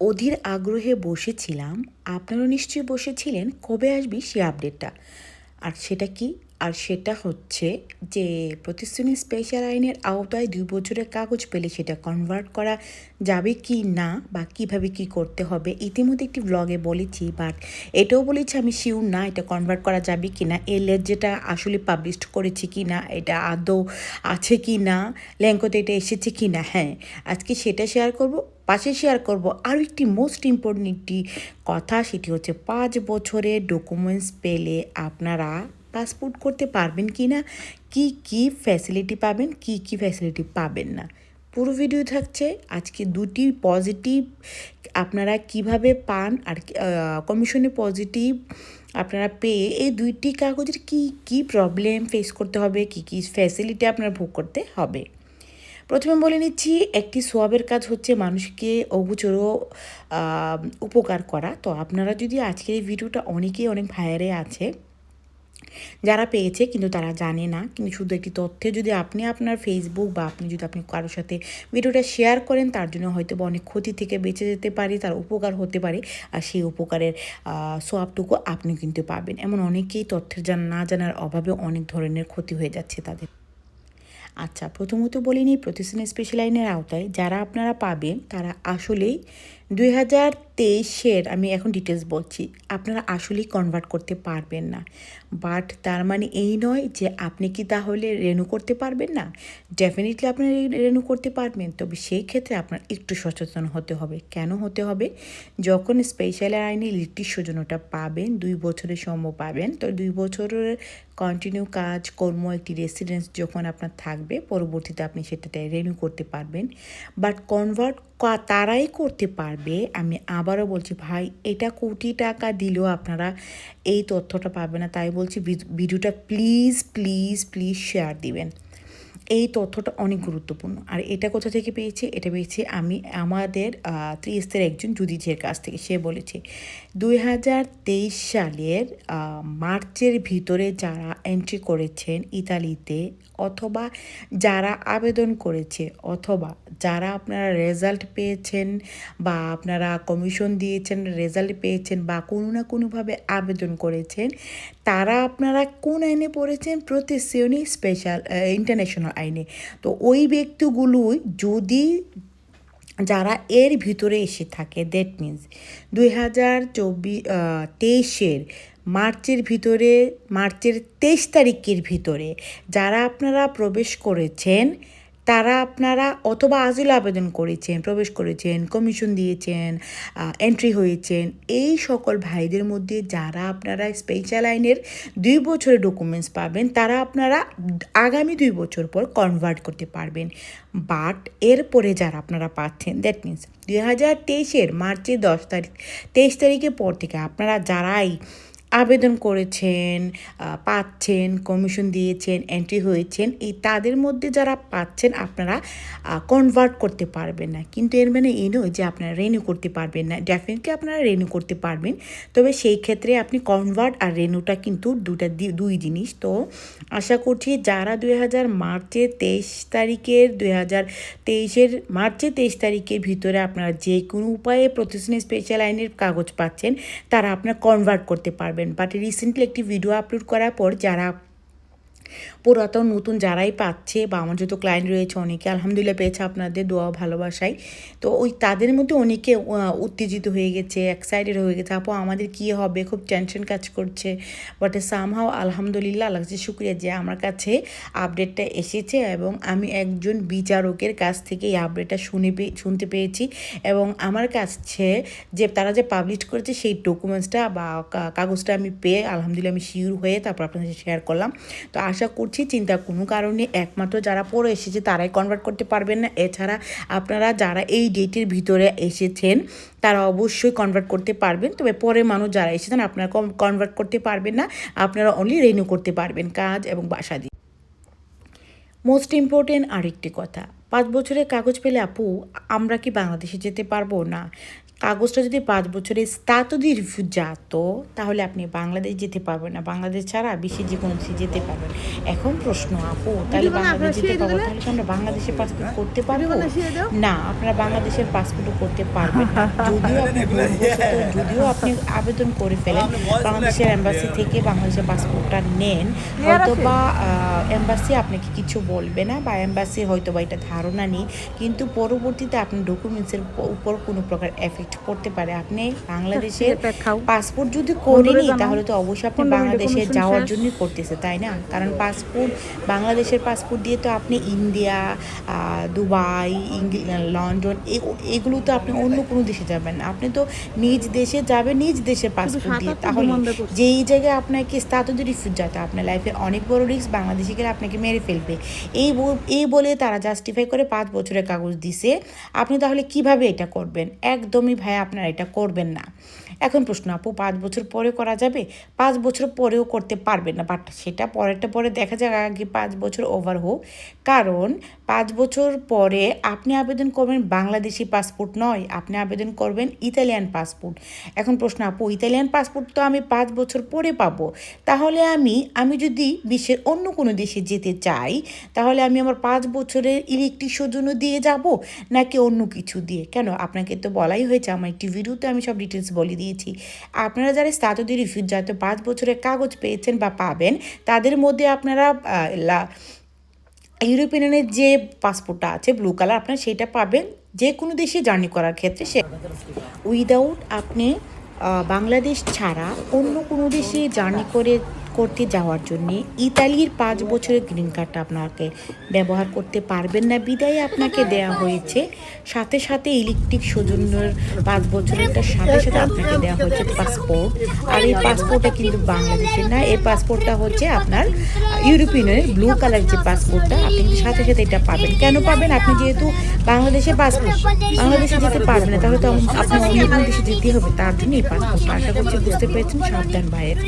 অধীর আগ্রহে বসেছিলাম আপনারাও নিশ্চয়ই বসেছিলেন কবে আসবি সে আপডেটটা আর সেটা কি? আর সেটা হচ্ছে যে প্রতিশ্রুতি স্পেশাল আইনের আওতায় দুই বছরের কাগজ পেলে সেটা কনভার্ট করা যাবে কি না বা কীভাবে কি করতে হবে ইতিমধ্যে একটি ব্লগে বলেছি বাট এটাও বলেছি আমি শিওর না এটা কনভার্ট করা যাবে কি না, এর যেটা আসলে পাবলিশ করেছি কি না, এটা আদৌ আছে কি না ল্যাঙ্কতে এটা এসেছে কি না হ্যাঁ আজকে সেটা শেয়ার করব, পাশে শেয়ার করব আরও একটি মোস্ট ইম্পর্টেন্ট একটি কথা, সেটি হচ্ছে পাঁচ বছরের ডকুমেন্টস পেলে আপনারা পাসপোর্ট করতে পারবেন কি না, কী কী ফ্যাসিলিটি পাবেন, কি কি ফ্যাসিলিটি পাবেন না। পুরো ভিডিও থাকছে, আজকে দুটি পজিটিভ আপনারা কীভাবে পান আর কমিশনে পজিটিভ আপনারা পেয়ে এই দুইটি কাগজের কি কি প্রবলেম ফেস করতে হবে, কি কি ফ্যাসিলিটি আপনার ভোগ করতে হবে। প্রথমে বলে নিচ্ছি, একটি সোয়াবের কাজ হচ্ছে মানুষকে অগুচরও উপকার করা। তো আপনারা যদি আজকের এই ভিডিওটা অনেকেই অনেক ভাইয়ারে আছে যারা পেয়েছে কিন্তু তারা জানে না। কিন্তু শুধু একটি তথ্যে যদি আপনি আপনার ফেসবুক বা আপনি যদি আপনি কারোর সাথে ভিডিওটা শেয়ার করেন, তার জন্য হয়তো বা অনেক ক্ষতি থেকে বেঁচে যেতে পারে, তার উপকার হতে পারে আর সেই উপকারের সোয়াবটুকু আপনি কিন্তু পাবেন। এমন অনেকেই তথ্যের জান, না জানার অভাবে অনেক ধরনের ক্ষতি হয়ে যাচ্ছে তাদের। আচ্ছা প্রথমত বলিনি প্রতিষ্ঠানের প্রতিষ্ঠান স্পেশাল আইনের আওতায় যারা আপনারা পাবেন, তারা আসলেই দুই হাজার তেইশের আমি এখন ডিটেলস বলছি, আপনারা আসলেই কনভার্ট করতে পারবেন না। বাট তার মানে এই নয় যে আপনি কি তাহলে রেনু করতে পারবেন না? ডেফিনেটলি আপনি রেনু করতে পারবেন, তবে সেই ক্ষেত্রে আপনার একটু সচেতন হতে হবে। কেন হতে হবে? যখন স্পেশাল আইনে লিটির সজনটা পাবেন, দুই বছরের সময় পাবেন, তো দুই বছরের কন্টিনিউ কাজ, কর্ম, একটি রেসিডেন্স যখন আপনার থাকবে, পরবর্তীতে আপনি সেটাতে রেনু করতে পারবেন। বাট কনভার্ট তারাই করতে পারবে। আমি আবারও বলছি, ভাই, এটা কোটি টাকা দিলেও আপনারা এই তথ্যটা পাবে না। তাই বলছি ভিডিওটা প্লিজ প্লিজ প্লিজ শেয়ার দিবেন। এই তথ্যটা অনেক গুরুত্বপূর্ণ। আর এটা কোথা থেকে পেয়েছি? এটা পেয়েছি আমি, আমাদের ত্রিস্তের একজন জুদিজের কাছ থেকে। সে বলেছে, দুই হাজার তেইশ সালের মার্চের ভিতরে যারা এন্ট্রি করেছেন ইতালিতে অথবা যারা আবেদন করেছে অথবা যারা আপনারা রেজাল্ট পেয়েছেন বা আপনারা কমিশন দিয়েছেন রেজাল্ট পেয়েছেন বা কোনো না কোনোভাবে আবেদন করেছেন, তারা আপনারা কোন আইনে পড়েছেন? প্রতিশ্রয়নী স্পেশাল ইন্টারন্যাশনাল আইনে। তো ওই ব্যক্তিগুলোই যদি যারা এর ভিতরে এসে থাকে দ্যাট মিন্স দুই হাজার চব্বিশ তেইশের মার্চের ভিতরে, মার্চের তেইশ তারিখের ভিতরে যারা আপনারা প্রবেশ করেছেন তারা আপনারা অথবা আজিল আবেদন করেছেন, প্রবেশ করেছেন কমিশন দিয়েছেন এন্ট্রি হয়েছেন, এই সকল ভাইদের মধ্যে যারা আপনারা স্পেশাল আইনের দুই বছরের ডকুমেন্টস পাবেন, তারা আপনারা আগামী দুই বছর পর কনভার্ট করতে পারবেন। বাট এরপরে যারা আপনারা পাচ্ছেন দ্যাট মিনস দুই হাজার তেইশের মার্চের দশ তারিখ, তেইশ তারিখের পর থেকে আপনারা যারাই আবেদন করেছেন পাচ্ছেন কমিশন দিয়েছেন এন্ট্রি হয়েছেন, এই তাদের মধ্যে যারা পাচ্ছেন আপনারা কনভার্ট করতে পারবেন না। কিন্তু এর মানে এই নয় যে আপনারা রেনিউ করতে পারবেন না। ডেফিনেটলি আপনারা রেনিউ করতে পারবেন। তবে সেই ক্ষেত্রে আপনি কনভার্ট আর রেনুটা কিন্তু দুটা দুই জিনিস। তো আশা করছি যারা দুই হাজার মার্চের তেইশ তারিখের, দুই হাজার তেইশের মার্চের তেইশ তারিখের ভিতরে আপনারা যে কোনো উপায়ে প্রতিষ্ঠানে স্পেশাল আইনের কাগজ পাচ্ছেন, তারা আপনার কনভার্ট করতে পারবেন। পারবেন। বাট রিসেন্টলি একটি ভিডিও আপলোড করার পর যারা পুরাতন, নতুন যারাই পাচ্ছে বা আমার যত ক্লায়েন্ট রয়েছে, অনেকে আলহামদুলিল্লাহ পেয়েছে আপনাদের দোয়া ভালোবাসায় তো ওই তাদের মধ্যে অনেকে উত্তেজিত হয়ে গেছে এক্সাইটেড হয়ে গেছে, আপু, আমাদের কী হবে? খুব টেনশন কাজ করছে। বাট সামহাও আলহামদুলিল্লাহ লাগছে শুক্রিয়া যে আমার কাছে আপডেটটা এসেছে এবং আমি একজন বিচারকের কাছ থেকে এই আপডেটটা শুনে শুনতে পেয়েছি এবং আমার কাছে যে তারা যে পাবলিশ করেছে সেই ডকুমেন্টসটা বা কাগজটা আমি পেয়ে আলহামদুলিল্লাহ আমি শিওর হয়ে তারপর আপনাদের শেয়ার করলাম। তো আশা করছি চিন্তা কোনো কারণে একমাত্র যারা পরে এসেছে তারাই কনভার্ট করতে পারবেন না। এছাড়া আপনারা যারা এই ডেটের ভিতরে এসেছেন, তারা অবশ্যই কনভার্ট করতে পারবেন। তবে পরে মানুষ যারা এসেছেন, আপনারা কনভার্ট করতে পারবেন না। আপনারা অনলি রেনিউ করতে পারবেন কাজ এবং বাসা দিয়ে। মোস্ট ইম্পর্টেন্ট আরেকটি কথা, পাঁচ বছরের কাগজ পেলে আপু, আমরা কি বাংলাদেশে যেতে পারব? না। কাগজটা যদি পাঁচ বছরের স্তাতদি রিফিউজ যাতো তাহলে আপনি বাংলাদেশ যেতে পারবেন না। বাংলাদেশ ছাড়া বিশ্বের যে কোনো দেশে যেতে পারবেন। এখন প্রশ্ন আপু তাহলে বাংলাদেশ যেতে পারব? তাহলে কি আমরা বাংলাদেশের পাসপোর্ট করতে পারব? না আপনারা বাংলাদেশের পাসপোর্টও করতে পারবেন যদিও আপনি যদিও আপনি আবেদন করে ফেলেন বাংলাদেশের এম্বাসি থেকে বাংলাদেশের পাসপোর্টটা নেন। হয়তো বা এম্বাসি আপনাকে কিছু বলবে না বা এম্বাসি হয়তো বা এটা ধারণা নেই। কিন্তু পরবর্তীতে আপনার ডকুমেন্টসের উপর কোনো প্রকার এফেক্ট পড়তে পারে। আপনি বাংলাদেশের পাসপোর্ট যদি করেনি তাহলে তো অবশ্যই আপনি বাংলাদেশে যাওয়ার জন্যই করতেছে তাই না? কারণ পাসপোর্ট বাংলাদেশের পাসপোর্ট দিয়ে তো আপনি ইন্ডিয়া দুবাই ইংল্যান্ড লন্ডন এগুলো তো আপনি অন্য কোনো দেশে যাবেন আপনি তো নিজ দেশে যাবেন নিজ দেশের পাসপোর্ট দিয়ে। তাহলে যেই জায়গায় আপনাকে স্তাতদি রিফিউজ যাতে আপনার লাইফে অনেক বড় রিস্ক বাংলাদেশে গেলে আপনাকে মেরে ফেলবে। এই এই বলে তারা জাস্টিফাই করে পাঁচ বছরের কাগজ দিছে। আপনি তাহলে কীভাবে এটা করবেন? একদমই ভাই আপনারা এটা করবেন না এখন প্রশ্ন, আপু, পাঁচ বছর পরে করা যাবে? পাঁচ বছর পরেও করতে পারবেন না বাট সেটা পরেরটা পরে দেখা যাক আগে পাঁচ বছর ওভার হোক। কারণ পাঁচ বছর পরে আপনি আবেদন করবেন বাংলাদেশি পাসপোর্ট নয়, আপনি আবেদন করবেন ইতালিয়ান পাসপোর্ট এখন প্রশ্ন, আপু ইতালিয়ান পাসপোর্ট তো আমি পাঁচ বছর পরে পাবো? তাহলে আমি আমি যদি বিশ্বের অন্য কোনো দেশে যেতে চাই, তাহলে আমি আমার পাঁচ বছরের ইলেকট্রিক সৌজন্য দিয়ে যাব নাকি অন্য কিছু দিয়ে? কেন? আপনাকে তো বলাই হয়েছে আমার একটি ভিডিওতে আমি সব ডিটেলস বলে দিয়েছি। আপনারা যারা স্তাতদি রিফিউজ যাতে পাঁচ বছরের কাগজ পেয়েছেন বা পাবেন তাদের মধ্যে আপনারা আহ, লা- ইউরোপিয়ান ইউনিয়নের যে পাসপোর্টটা আছে ব্লু কালার আপনার সেটা পাবেন যে কোনো দেশে জার্নি করার ক্ষেত্রে। সে উইদাউট আপনি বাংলাদেশ ছাড়া অন্য কোনো দেশে জার্নি করে করতে যাওয়ার জন্য ইতালির পাঁচ বছরের গ্রিন কার্ডটা আপনাকে ব্যবহার করতে পারবেন না। বিদায় আপনাকে দেয়া হয়েছে। সাথে সাথে ইলেকট্রিক সৌজন্যের পাঁচ বছরেরটার সাথে সাথে আপনাকে দেওয়া হয়েছে পাসপোর্ট। আর এই পাসপোর্টটা কিন্তু বাংলাদেশের না, এই পাসপোর্টটা হচ্ছে আপনার ইউরোপিয়ানের ব্লু কালার যে পাসপোর্টটা, আপনি কিন্তু সাথে সাথে এটা পাবেন। কেন পাবেন? আপনি যেহেতু বাংলাদেশে পাসপোর্ট, বাংলাদেশে যেতে পারবেন না, তাহলে তো আপনি অন্য দেশে যেতে হবে, তার জন্য এই পাসপোর্ট আশা করছি বুঝতে পেরেছেন, সাবধান ভাইয়ের।